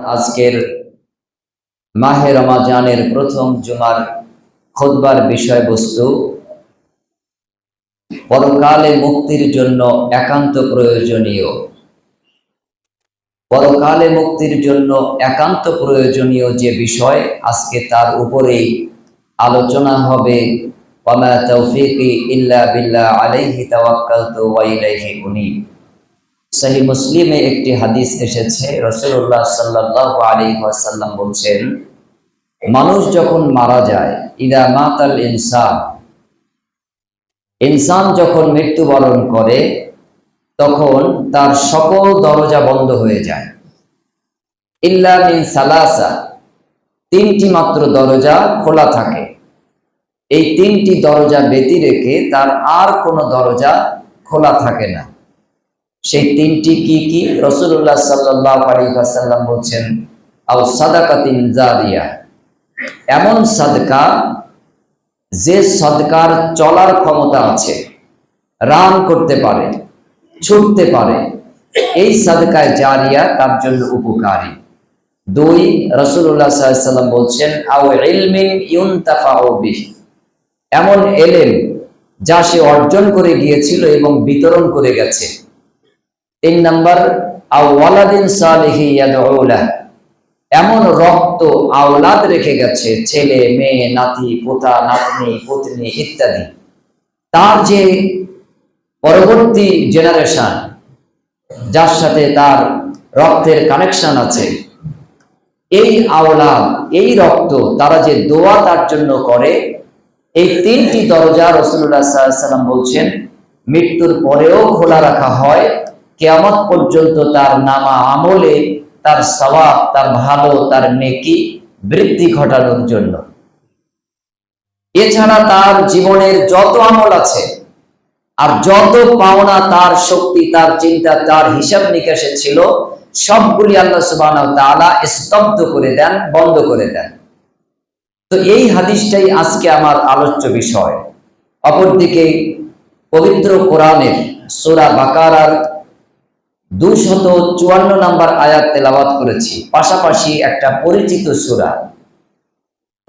আজকের মাহে রমাজানের প্রথম জুমার খোদবার বিষয়বস্তু, পরকালে মুক্তির জন্য একান্ত প্রয়োজনীয়। পরকালে মুক্তির জন্য একান্ত প্রয়োজনীয় যে বিষয়, আজকে তার উপরেই আলোচনা হবে। ইল্লা বিল্লাহ আলাইহি তাওয়াক্কালতু ওয়া ইলাইহি উনীব। সহি মুসলিমে একটি হাদিস এসেছে রসুল্লাহ সাল্লাহ আলী বলছেন, মানুষ যখন মারা যায়, ইদা মাতাল ইনসান ইনসান যখন মৃত্যুবরণ করে, তখন তার সকল দরজা বন্ধ হয়ে যায়। ইল্লা মিন সালাসা, তিনটি মাত্র দরজা খোলা থাকে। এই তিনটি দরজা ব্যতি রেখে তার আর কোনো দরজা খোলা থাকে না। সেই তিনটি কি কি? রসুল্লাহ সাল্লাহ বলছেন, আও সাদাকাতিন জারিয়া। এমন সাদকা যে সদকার চলার ক্ষমতা আছে, রান করতে পারে, ছুটতে পারে, এই সাদকায় জারিয়া তার জন্য উপকারী। দুই রসুল্লাহ সাল্লাম বলছেন, আও ইলমিন এমন এলেম যা সে অর্জন করে গিয়েছিল এবং বিতরণ করে গেছে। তিন নম্বর, আওয়ালাদিন এমন রক্ত আওলাদ রেখে গেছে, ছেলে, মেয়ে, নাতি, পোতা, নাতনি, পত্নী ইত্যাদি। তার যে পরবর্তী জেনারেশন যার সাথে তার রক্তের কানেকশন আছে, এই আওলাদ, এই রক্ত তারা যে দোয়া তার জন্য করে, এই তিনটি দরজা রসুল্লাহ সাল্লাম বলছেন, মৃত্যুর পরেও খোলা রাখা হয় কেয়ামত পর্যন্ত তার নামা আমলে, তার সবাব তার ভালো, তার নেকি বৃদ্ধি ঘটানোর জন্য। এছাড়া তার জীবনের যত আমল আছে, আর যত পাওনা, তার শক্তি, তার চিন্তা, তার হিসাব নিকাশে ছিল, সবগুলি আল্লাহ সুবাহ স্তব্ধ করে দেন, বন্ধ করে দেন। তো এই হাদিসটাই আজকে আমার আলোচ্য বিষয়। অপরদিকে পবিত্র কোরআনের সোরা বাকারার দুশত চুয়ান্ন নাম্বার আয়াত তেলাওয়াত করেছি। পাশাপাশি একটা পরিচিত সুরা।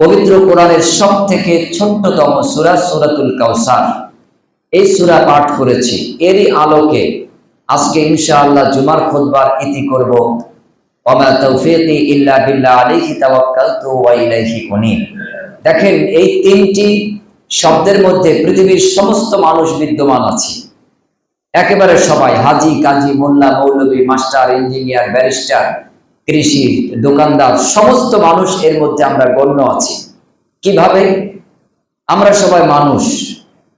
পবিত্র কোরআনের সব থেকে ছোট্টতম সুরা সুরাতুল কাউসার। এই সুরা পাঠ করেছি। এরই আলোকে আজকে ইনশাআল্লাহ জুমার খুতবার ইতি করব। ওমা তৌফিকি ইল্লা বিল্লাহ আলাইহি তাওয়াক্কালতু ওয়া দেখেন, এই তিনটি শব্দের মধ্যে পৃথিবীর সমস্ত মানুষ বিদ্যমান আছে। একেবারে সবাই, হাজি, কাজী, মোল্লা, মৌলবী, মাস্টার, ইঞ্জিনিয়ার, ব্যারিস্টার, কৃষি, দোকানদার, সমস্ত মানুষ এর মধ্যে আমরা গণ্য আছি। কীভাবে? আমরা সবাই মানুষ,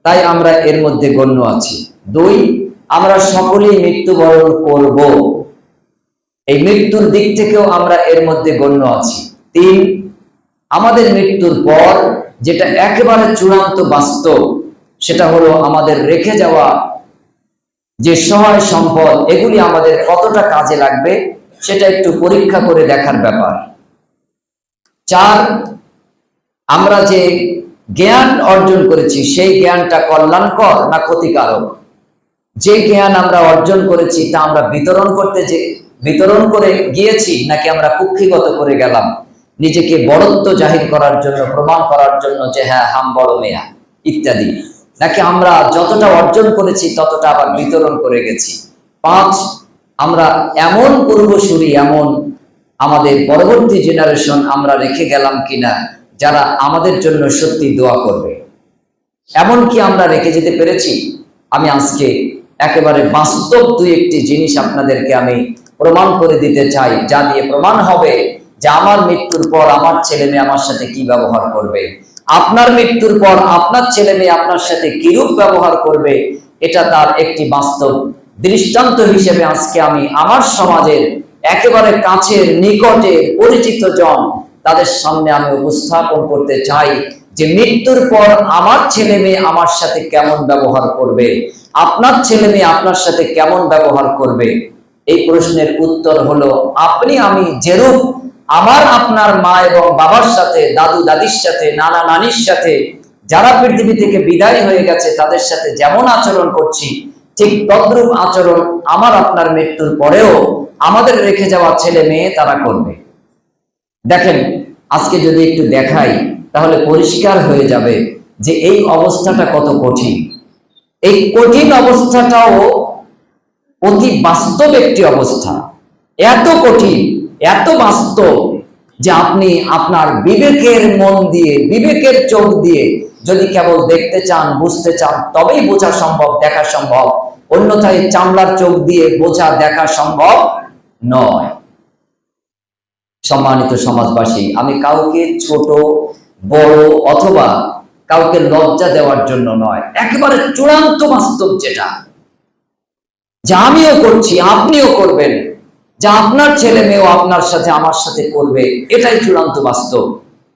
তাই আমরা এর মধ্যে গণ্য আছি। দুই, আমরা সকলেই মৃত্যুবরণ করব। এই মৃত্যুর দিক থেকেও আমরা এর মধ্যে গণ্য আছি। তিন, আমাদের মৃত্যুর পর যেটা একেবারে চূড়ান্ত বাস্তব, সেটা হলো আমাদের রেখে যাওয়া যে সহায় সম্পদ, এগুলি আমাদের কতটা কাজে লাগবে, সেটা একটু পরীক্ষা করে দেখার ব্যাপার। চার, আমরা যে জ্ঞান অর্জন করেছি, সেই জ্ঞানটা কল্যাণকর না ক্ষতিকারক? যে জ্ঞান আমরা অর্জন করেছি, তা আমরা বিতরণ করতে যে, বিতরণ করে গিয়েছি, নাকি আমরা কুক্ষিগত করে গেলাম? নিজেকে বড়ত্ব জাহির করার জন্য, প্রমাণ করার জন্য যে হ্যাঁ হাম বড় মেয়া, ইত্যাদি। নাকি আমরা যতটা অর্জন করেছি, ততটা আবার বিতরণ করে গেছি? পাঁচ, আমরা এমন পূর্বসূরি, এমন আমাদের পরবর্তী জেনারেশন আমরা রেখে গেলাম কিনা, যারা আমাদের জন্য সত্যি দোয়া করবে। এমন কি আমরা রেখে যেতে পেরেছি? আমি আজকে একেবারে বাস্তব দুই একটি জিনিস আপনাদেরকে আমি প্রমাণ করে দিতে চাই, যা দিয়ে প্রমাণ হবে যে আমার মৃত্যুর পর আমার ছেলে মেয়ে আমার সাথে কি ব্যবহার করবে। আপনার মৃত্যুর পর আপনার ছেলে মেয়ে আপনার সাথে কিরূপ ব্যবহার করবে, এটা তার একটি বাস্তব দৃষ্টান্ত হিসেবে আজকে আমি আমার সমাজের একেবারে কাছের নিকটে পরিচিত জন তাদের সামনে আমি উপস্থাপন করতে চাই যে মৃত্যুর পর আমার ছেলে মেয়ে আমার সাথে কেমন ব্যবহার করবে, আপনার ছেলে মেয়ে আপনার সাথে কেমন ব্যবহার করবে? এই প্রশ্নের উত্তর হলো, আপনি আমি যেরূপ আমার আপনার মা এবং বাবার সাথে, দাদু দাদির সাথে, নানা নানির সাথে, যারা পৃথিবী থেকে বিদায় হয়ে গেছে, তাদের সাথে যেমন আচরণ করছি, ঠিক তদ্রূপ আচরণ আমার আপনার মৃত্যুর পরেও আমাদের রেখে যাওয়া ছেলে মেয়ে তারা করবে। দেখেন, আজকে যদি একটু দেখাই, তাহলে পরিষ্কার হয়ে যাবে যে এই অবস্থাটা কত কঠিন। এই কঠিন অবস্থাটাও অতি বাস্তব একটি অবস্থা। এত কঠিন এত বাস্তব যে আপনি আপনার বিবেকের মন দিয়ে, বিবেকের চোখ দিয়ে যদি কেবল দেখতে চান, বুঝতে চান, তবেই বোঝা সম্ভব, দেখা সম্ভব। অন্যথায় চামড়ার চোখ দিয়ে বোঝা, দেখা সম্ভব নয়। সম্মানিত সমাজবাসী, আমি কাউকে ছোট, বড় অথবা কাউকে লজ্জা দেওয়ার জন্য নয়, একেবারে চূড়ান্ত বাস্তব যেটা। যা আমিও করছি, আপনিও করবেন। যা আপনার ছেলে মেয়েও আপনার সাথে, আমার সাথে করবে, এটাই চূড়ান্ত বাস্তব।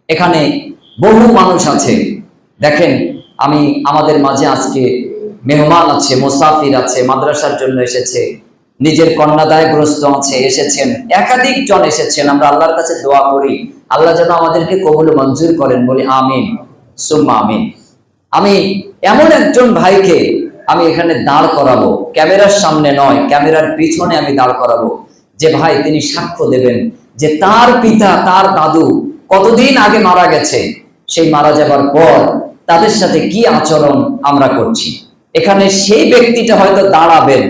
এখানে বহু মানুষ আছে। দেখেন, আমি আমাদের মাঝে আজকে মেহমান আছে, মুসাফির আছে, মাদ্রাসার জন্য এসেছে, নিজের কন্যাদায়গ্রস্ত আছে, এসেছেন, একাধিক জন এসেছেন, আমরা আল্লাহর কাছে দোয়া করি, আল্লাহ যেন আমাদেরকে কবুল মঞ্জুর করেন, বলি আমিন, সুম্মা আমিন। আমি এমন একজন ভাইকে আমি এখানে দাঁড় করাবো, ক্যামেরার সামনে নয়, ক্যামেরার পিছনে আমি দাঁড় করাবো। যে ভাই, তিনি সাক্ষ্য দেবেন যে তার পিতা, তার দাদু কতদিন আগে মারা গেছে, সেই মারা যাবার পর তাদের সাথে কি আচরণ আমরা করছি। এখানে সেই ব্যক্তিটা হয়তো দাঁড়াবেন।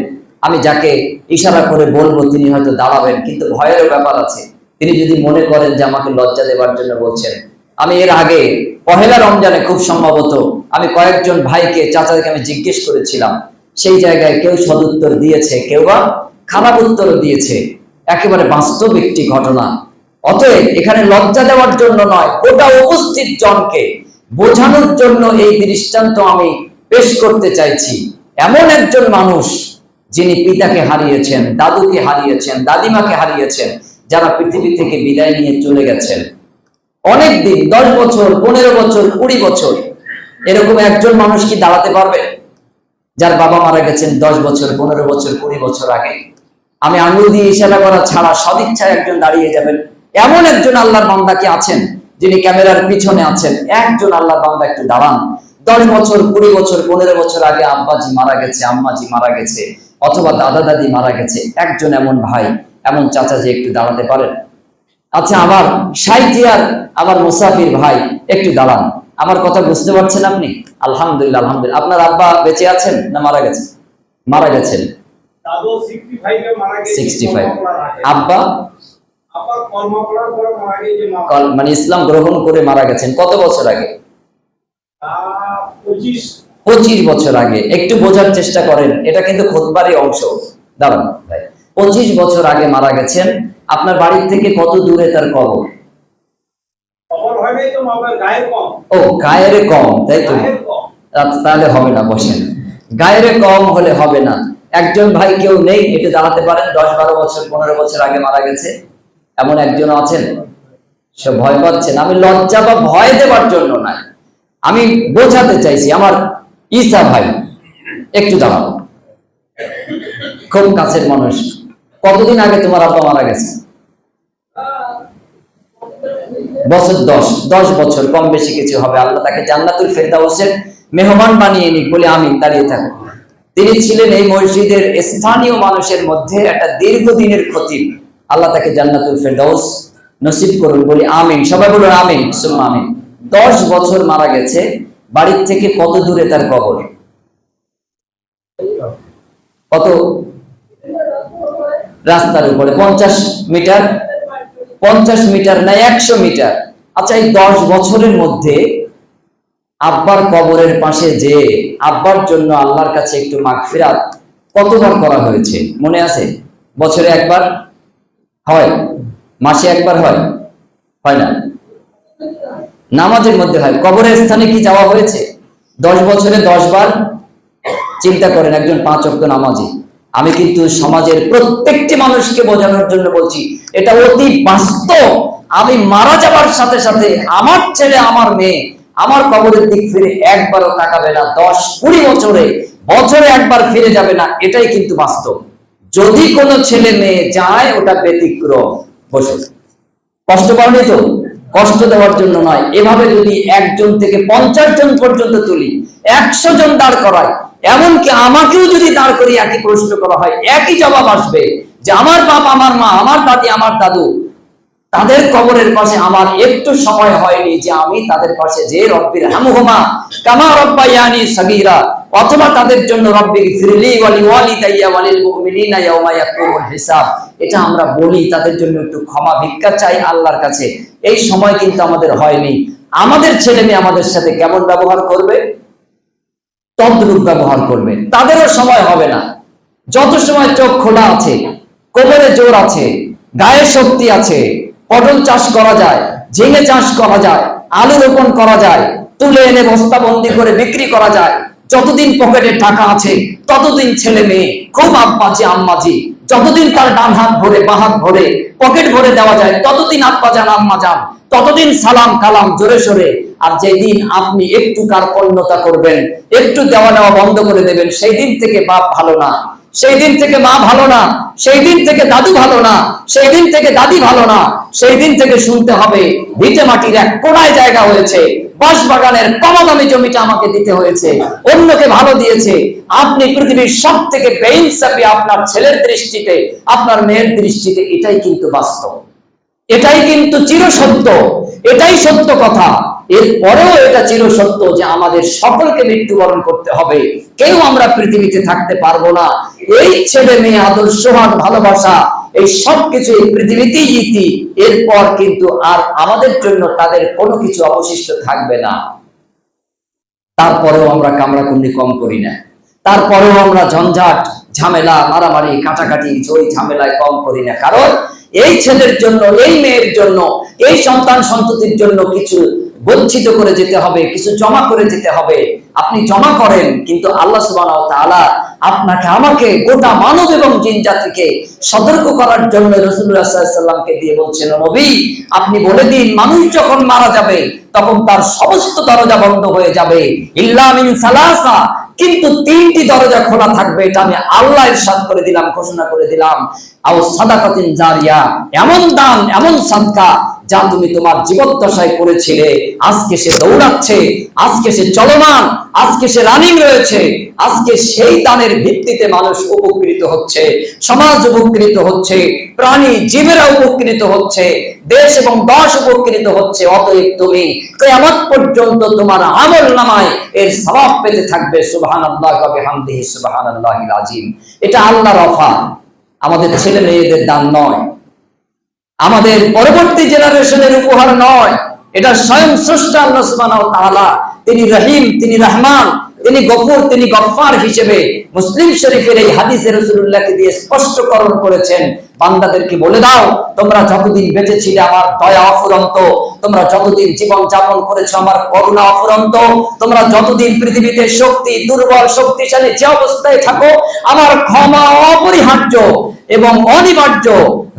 আমি যাকে ইশারা করে বলব, তিনি হয়তো দাঁড়াবেন, কিন্তু ভয়েরও ব্যাপার আছে। তিনি যদি মনে করেন যে আমাকে লজ্জা দেবার জন্য বলছেন। আমি এর আগে পহেলা রমজানে খুব সম্ভবত আমি কয়েকজন ভাইকে, চাচাকে আমি জিজ্ঞেস করেছিলাম। সেই জায়গায় কেউ সদুত্তর দিয়েছে, কেউ বা খারাপ উত্তর দিয়েছে। একেবারে বাস্তব একটি ঘটনা। অতএব এখানে লজ্জা দেওয়ার জন্য নয়, গোটা উপস্থিত জনকে বোঝানোর জন্য এই দৃষ্টান্ত আমি পেশ করতে চাইছি। এমন একজন মানুষ যিনি পিতাকে হারিয়েছেন, দাদুকে হারিয়েছেন, দাদিমাকে হারিয়েছেন, যারা পৃথিবী থেকে বিদায় নিয়ে চলে গেছেন। অনেক দিন, দশ বছর, পনেরো বছর, কুড়ি বছর, এরকম একজন মানুষ কি দাঁড়াতে পারবে? যার বাবা মারা গেছেন দশ বছর, পনেরো বছর, কুড়ি বছর আগে। আমি আঙুল দিয়ে ইশারা করা ছাড়া সদিচ্ছায় একজন দাঁড়িয়ে যাবেন। এমন একজন আল্লাহর বান্দা কি আছেন? যিনি ক্যামেরার পিছনে আছেন। একজন আল্লাহর বান্দা একটু দাঁড়ান। দশ বছর, কুড়ি বছর, পনেরো বছর আগে আব্বাজি মারা গেছে, আম্মাজি মারা গেছে, অথবা দাদা দাদি মারা গেছে। একজন এমন ভাই, এমন চাচা যে একটু দাঁড়াতে পারেন। আচ্ছা আমার সাইথিয়ার আমার মুসাফির ভাই, একটু দাঁড়ান। আমার কথা বুঝতে পারছেন আপনি? আলহামদুলিল্লাহ আলহামদুলিল্লাহ। আপনার আব্বা বেঁচে আছেন না মারা গেছেন মারা গেছেন। দাদু 65 এ মারা গেছে 65 কর্ম করার আগে। আব্বা? আবার কর্ম করার পর মারা গেছে মা। কল- মানে ইসলাম গ্রহণ করে মারা গেছেন। কত বছর আগে? পঁচিশ। বছর আগে। একটু বোঝার চেষ্টা করেন। এটা কিন্তু খোদবারই অংশ। দাঁড়ান পঁচিশ বছর আগে মারা গেছেন। আপনার বাড়ির থেকে কত দূরে তার কবর? ও গায়ের কম তাই তো তাহলে হবে না বসেন। গায়ের কম হলে হবে না। একজন ভাই কেউ নেই একটু জানাতে পারেন, দশ, বারো বছর, পনেরো বছর আগে মারা গেছে। এমন একজন আছেন, সে ভয় পাচ্ছেন আমি লজ্জা বা ভয় দেওয়ার জন্য না আমি বোঝাতে চাইছি, আমার ঈসা ভাই, একটু দাঁড়াও। খুব কাছের মানুষ। কতদিন আগে তোমার আব্বা মারা গেছে? বছর দশ দশ বছর, কম বেশি কিছু হবে। আল্লাহ তাকে জান্নাতুল ফেরদাউসের মেহমান বানিয়ে নিক বলে আমি দাঁড়িয়ে থাকব। তিনি ছিলেন এই মসজিদের স্থানীয় মানুষের মধ্যে একটা দীর্ঘদিনের খতিব। আল্লাহ তাকে জান্নাতুল ফেরদাউস নসিব করুন, বলি আমিন। সবাই বলুন আমিন, সুম্মা আমিন। দশ বছর মারা গেছে, বাড়ির থেকে কত দূরে তার কবর? কত? রাস্তার উপরে, পঞ্চাশ মিটার? পঞ্চাশ মিটার না, একশো মিটার? আচ্ছা এই দশ বছরের মধ্যে আব্বার কবরের পাশে যে আব্বার জন্য আল্লাহর কাছে একটু মাগফিরাত কতবার করা হয়েছে? মনে আছে? বছরে একবার? হয়? মাসে একবার হয়? হয় না? নামাজের মধ্যে হয়। কবরের স্থানে কি যাওয়া হয়েছে? দশ বছরে দশ বার? চিন্তা করেন একজন পাঁচ অক্ট নামাজি। আমি কিন্তু সমাজের প্রত্যেকটি মানুষকে বোঝানোর জন্য বলছি, এটা অতি বাস্তব। আমি মারা যাবার সাথে সাথে আমার ছেলে, আমার মেয়ে আমার কবরের দিক ফিরে একবারও তাকাবে না, দশ কুড়ি বছরে বছরে একবার ফিরে যাবে না, এটাই কিন্তু বাস্তব। যদি কোনো ছেলে মেয়ে যায়, ওটা ব্যতিক্রম বসে কষ্ট পাওনি তো? কষ্ট দেওয়ার জন্য নয়। এভাবে যদি একজন থেকে পঞ্চাশ জন পর্যন্ত তুলি, একশো জন দাঁড় করায়, এমনকি আমাকেও যদি দাঁড় করি একই প্রশ্ন করা হয়, একই জবাব আসবে যে, আমার বাপ, আমার মা, আমার দাদি, আমার দাদু তাদের কবরের পাশে আমার একটু সময় হয়নি যে আমি তাদের পাশে যে রব্বির হামুহমা, কামা রব্বায়ানি সগীরা, অথবা তাদের জন্য রব্বির ফিরলি ওয়ালি ওয়ালি তাইয়া ওয়ালিল মুমিনিনা ইয়াউমা ইয়াকুমুল হিসাব। এটা আমরা বলি, তাদের জন্য একটু ক্ষমা ভিক্ষা চাই আল্লাহর কাছে। এই সময় কিন্তু আমাদের হয়নি। আমাদের ছেলে মেয়ে আমাদের সাথে কেমন ব্যবহার করবে? তদ্রূপ ব্যবহার করবে। তাদেরও সময় হবে না। যত সময় চোখ খোলা আছে, কোমরে জোর আছে, গায়ে শক্তি আছে পটল চাষ করা যায়, ঝিঙে চাষ করা যায়, আলু রোপণ করা যায়, তুলে এনে বস্তাবন্দি করে বিক্রি করা যায়। যতদিন পকেটে টাকা আছে, ততদিন ছেলে মেয়ে, খুব আব্বাজি, আম্মাজি, যতদিন তার ডান হাত ভরে, বাঁ হাত ভরে, পকেট ভরে দেওয়া যায়, ততদিন আব্বা যান, আম্মা যান, ততদিন সালাম, কালাম, জোরে সরে। আর যেদিন আপনি একটু কার্পণ্যতা করবেন, একটু দেওয়া নেওয়া বন্ধ করে দেবেন, সেই দিন থেকে বাপ ভালো না। সেই দিন থেকে মা ভালো না সেই দিন থেকে দাদু ভালো না সেই দিন থেকে দাদি ভালো না সেই দিন থেকে শুনতে হবে ভিটে মাটির এক কোনায় জায়গা হয়েছে বাঁশ বাগানের কমদামি জমিটা আমাকে দিতে হয়েছে, অন্যকে ভালো দিয়েছে। আপনি পৃথিবীর সব থেকে বেইনসাফি আপনার ছেলের দৃষ্টিতে, আপনার মেয়ের দৃষ্টিতে, এটাই কিন্তু বাস্তব। এটাই কিন্তু চিরসত্য, এটাই সত্য কথা। এরপরেও এটা চিরসত্য যে আমাদের সকলকে মৃত্যুবরণ করতে হবে। কেউ আমরা পৃথিবীতে থাকতে পারব না। এই ছেলে মেয়ে ভালোবাসা, এই সব কিছু এই পৃথিবীতেই ইতি। এরপর কিন্তু আর আমাদের জন্য তাদের কোনো কিছু অবশিষ্ট থাকবে না। তারপরেও আমরা কম করি না। তারপরেও আমরা ঝঞ্ঝাট, ঝামেলা, মারামারি, কাটাকাটি জয় ঝামেলায় কম করি না। কারণ এই ছেলের জন্য, এই মেয়ের জন্য, এই সন্তান সন্ততির জন্য কিছু গচ্ছিত করে যেতে হবে, কিছু জমা করে যেতে হবে। আপনি জমা করেন, কিন্তু আল্লাহ তাআলা আপনাকে, আমাকে গোটা মানব এবং জিন জাতিকে সতর্ক করার জন্য সাল্লামকে দিয়ে বলছেন নবী, আপনি বলে দিন, মানুষ যখন মারা যাবে, তখন তার সমস্ত দরজা বন্ধ হয়ে যাবে। ইল্লামিন সালাসা, কিন্তু তিনটি দরজা খোলা থাকবে, এটা আমি আল্লাহ ইরশাদ করে দিলাম, ঘোষণা করে দিলাম। মানুষ উপকৃত হচ্ছে, সমাজ উপকৃত হচ্ছে, প্রাণী জীবেরা উপকৃত হচ্ছে, দেশ এবং দশ উপকৃত হচ্ছে। অতএব তুমি পর্যন্ত তোমার আমল নামায় এর সবাব পেতে থাকবে। সুবহানাল্লাহিল আযীম। এটা আল্লাহর অফার। আমাদের ছেলে মেয়েদের দান নয়। আমাদের পরবর্তী জেনারেশনের উপহার নয়। এটা স্বয়ং স্রষ্টা আল্লাহ তিনি রহিম, তিনি রহমান তিনি গফুর, তিনি গফফার হিসেবে মুসলিম শরীফের এই হাদিসে রাসূলুল্লাহকে দিয়ে স্পষ্টকরণ করেছেন। বান্দাদেরকে বলে দাও, তোমরা যতদিন বেঁচে ছিলে আমার দয়া অফুরন্ত, তোমরা যতদিন জীবন যাপন করেছ আমার করুণা অফুরন্ত, তোমরা যতদিন পৃথিবীতে শক্তি, দুর্বল, শক্তিশালী যে অবস্থায় থাকো, আমার ক্ষমা অপরিহার্য এবং অনিবার্য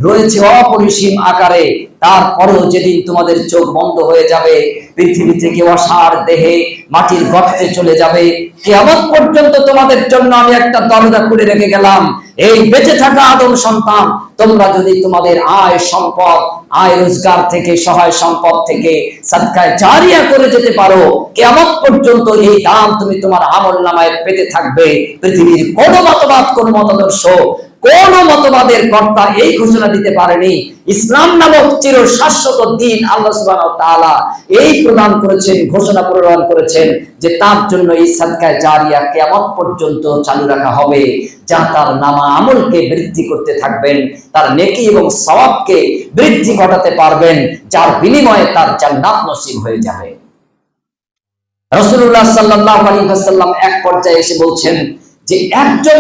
রয়েছে অপরিসীম আকারে। তারপরেও যেদিন তোমাদের চোখ বন্ধ হয়ে যাবে, পৃথিবী থেকে অসার দেহে মাটির গর্তে চলে যাবে কেমন পর্যন্ত তোমাদের জন্য আমি একটা দরজা খুলে রেখে গেলাম। এই বেঁচে থাকা আদম সন্তান, তোমরা যদি তোমাদের আয় সম্পদ, আয় রোজগার থেকে, সহায় সম্পদ থেকে সদকায় জারিয়া করে যেতে পারো কেমন পর্যন্ত এই দাম তুমি তোমার আমল নামায় পেতে থাকবে। পৃথিবীর কোনো মতবাদ, কোনো মতাদর্শ কোন মতবাদের কর্তা এই ঘোষণা দিতে পারেনি। ইসলাম নামক চির শাশ্বত দিন আল্লাহ তাআলা এই প্রদান করেছেন, ঘোষণা প্রদান করেছেন যে তার জন্য এই সাদকায় জারিয়া কিয়ামত পর্যন্ত চালু রাখা হবে। যা তার নামা আমলকে বৃদ্ধি করতে থাকবেন, তার নেকি এবং সওয়াবকে বৃদ্ধি ঘটাতে পারবেন, যার বিনিময়ে তার জান্নাত নসিব হয়ে যাবে। রাসূলুল্লাহ সাল্লাল্লাহু আলাইহি ওয়াসাল্লাম এক পর্যায়ে এসে বলছেন যে একজন